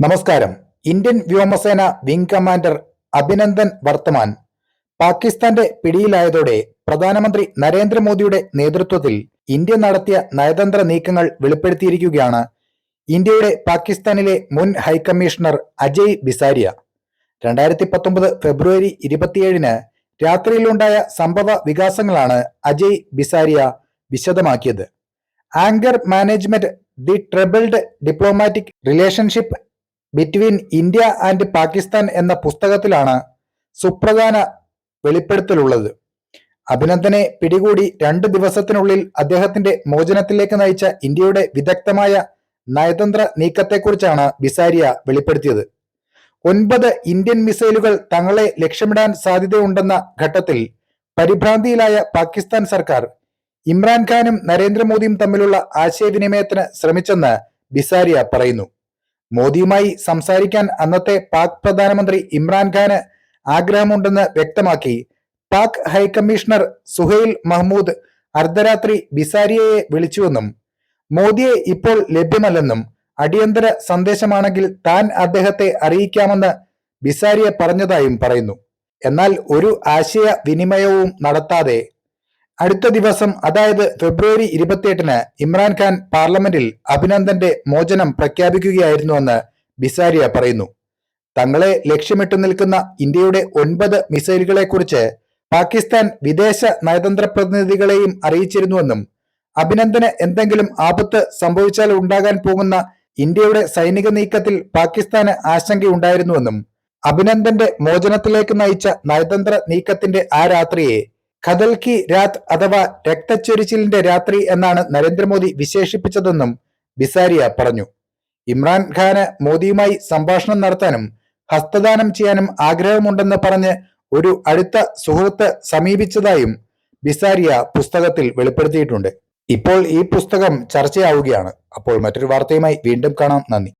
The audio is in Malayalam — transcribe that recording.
നമസ്കാരം. ഇന്ത്യൻ വ്യോമസേന വിംഗ് കമാൻഡർ അഭിനന്ദൻ വർത്തമാൻ. പാകിസ്ഥാന്റെ പിടിയിലായതോടെ പ്രധാനമന്ത്രി നരേന്ദ്രമോദിയുടെ നേതൃത്വത്തിൽ ഇന്ത്യ നടത്തിയ നയതന്ത്ര നീക്കങ്ങൾ വെളിപ്പെടുത്തിയിരിക്കുകയാണ് ഇന്ത്യയുടെ പാകിസ്ഥാനിലെ മുൻ ഹൈക്കമ്മീഷണർ അജയ് ബിസാരിയ. രണ്ടായിരത്തി പത്തൊമ്പത് ഫെബ്രുവരി ഇരുപത്തിയേഴിന് രാത്രിയിലുണ്ടായ സംഭവ വികാസങ്ങളാണ് Ajay Bisaria വിശദമാക്കിയത്. Anger management the troubled diplomatic relationship between India and Pakistan എന്ന പുസ്തകത്തിലാണ് സുപ്രധാന വെളിപ്പെടുത്തലുള്ളത്. അഭിനന്ദനെ പിടികൂടി രണ്ട് ദിവസത്തിനുള്ളിൽ അദ്ദേഹത്തിന്റെ മോചനത്തിലേക്ക് നയിച്ച ഇന്ത്യയുടെ വിദഗ്ധമായ നയതന്ത്ര നീക്കത്തെക്കുറിച്ചാണ് ബിസാരിയ വെളിപ്പെടുത്തിയത്. ഒൻപത് ഇന്ത്യൻ മിസൈലുകൾ തങ്ങളെ ലക്ഷ്യമിടാൻ സാധ്യതയുണ്ടെന്ന ഘട്ടത്തിൽ പരിഭ്രാന്തിയിലായ പാകിസ്ഥാൻ സർക്കാർ ഇമ്രാൻഖാനും നരേന്ദ്രമോദിയും തമ്മിലുള്ള ആശയവിനിമയത്തിന് ശ്രമിച്ചെന്ന് ബിസാരിയ പറയുന്നു. മോദിയുമായി സംസാരിക്കാൻ അന്നത്തെ പാക് പ്രധാനമന്ത്രി ഇമ്രാൻഖാന് ആഗ്രഹമുണ്ടെന്ന് വ്യക്തമാക്കി. പാക് ഹൈക്കമ്മീഷണർ സുഹൈൽ മഹ്മൂദ് അർദ്ധരാത്രി ബിസാരിയയെ വിളിച്ചുവെന്നും മോദിയെ ഇപ്പോൾ ലഭ്യമല്ലെന്നും അടിയന്തര സന്ദേശമാണെങ്കിൽ താൻ അദ്ദേഹത്തെ അറിയിക്കാമെന്ന് ബിസാരിയ പറഞ്ഞതായും പറയുന്നു. എന്നാൽ ഒരു ആശയ വിനിമയവും നടത്താതെ അടുത്ത ദിവസം അതായത് ഫെബ്രുവരി ഇരുപത്തിയെട്ടിന് ഇമ്രാൻഖാൻ പാർലമെന്റിൽ അഭിനന്ദന്റെ മോചനം പ്രഖ്യാപിക്കുകയായിരുന്നുവെന്ന് ബിസാരിയ പറയുന്നു. തങ്ങളെ ലക്ഷ്യമിട്ടു നിൽക്കുന്ന ഇന്ത്യയുടെ ഒൻപത് മിസൈലുകളെക്കുറിച്ച് പാകിസ്ഥാൻ വിദേശ നയതന്ത്ര പ്രതിനിധികളെയും അറിയിച്ചിരുന്നുവെന്നും അഭിനന്ദന് എന്തെങ്കിലും ആപത്ത് സംഭവിച്ചാൽ ഉണ്ടാകാൻ പോകുന്ന ഇന്ത്യയുടെ സൈനിക നീക്കത്തിൽ പാകിസ്ഥാന് ആശങ്കയുണ്ടായിരുന്നുവെന്നും അഭിനന്ദന്റെ മോചനത്തിലേക്ക് നയിച്ച നയതന്ത്ര നീക്കത്തിന്റെ ആ രാത്രിയെ ഖദൽ കി രാത് അഥവാ രക്തച്ചൊരിച്ചിലിന്റെ രാത്രി എന്നാണ് നരേന്ദ്രമോദി വിശേഷിപ്പിച്ചതെന്നും ബിസാരിയ പറഞ്ഞു. ഇമ്രാൻഖാന് മോദിയുമായി സംഭാഷണം നടത്താനും ഹസ്തദാനം ചെയ്യാനും ആഗ്രഹമുണ്ടെന്ന് പറഞ്ഞ് ഒരു അടുത്ത സുഹൃത്ത് സമീപിച്ചതായും ബിസാരിയ പുസ്തകത്തിൽ വെളിപ്പെടുത്തിയിട്ടുണ്ട്. ഇപ്പോൾ ഈ പുസ്തകം ചർച്ചയാവുകയാണ്. അപ്പോൾ മറ്റൊരു വാർത്തയുമായി വീണ്ടും കാണാം. നന്ദി.